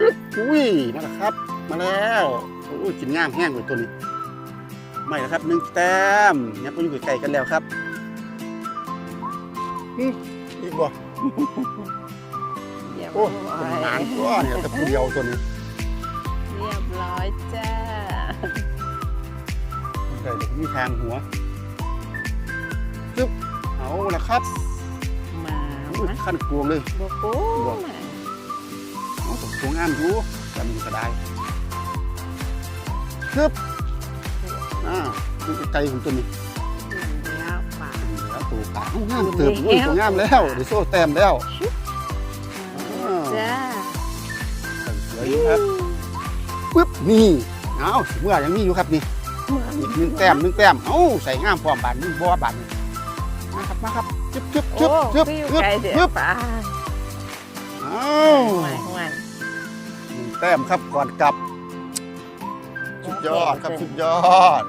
อุ้ยมาแล้วครับ มาแล้วอุ้ยกินง่ามแห้งเลยตัวนี้ไม่แล้วครับหนึ่งแต้มเนี่ยก็อยู่ใกล้ๆกันแล้วครับอืมอีกบ่เรียบโอ้ร้อยเป็นหางตัวเนี่ยแต่ผู้เดียวตัวนี้เรียบร้อยจ้าใส่เด็กมีทางหัวจึ๊บเอาละครับมาอุ้ยมาขั้นกลวงเลยโบโก้มาเอาผมตัวงามอยู่จำอยู่ก็ได้จึ๊บอ่าดูไกลๆของตัวนี้ถึงแล้วป่าแล้วตัวปากงามเติบโอ้ยตัวงามแล้วเดี๋ยวโซ่แต้มแล้วมาจ้าสวยอยู่ครับปึ๊บนี่เอาเมื่อยังมีอยู่ครับนี่อีกหนึ่งแต้มหนึ่งแต้มเอ้าใส่งามพร้อมบานนี่บ่บานนี่มาครับมาครับจึ๊บจึ๊บโอ้จึ๊บจึ๊บพี่อยู่จึ๊บไกลเดี๋ยจึ๊วบ แต้มครับก่อนกลับ สุดยอดครับสุดยอด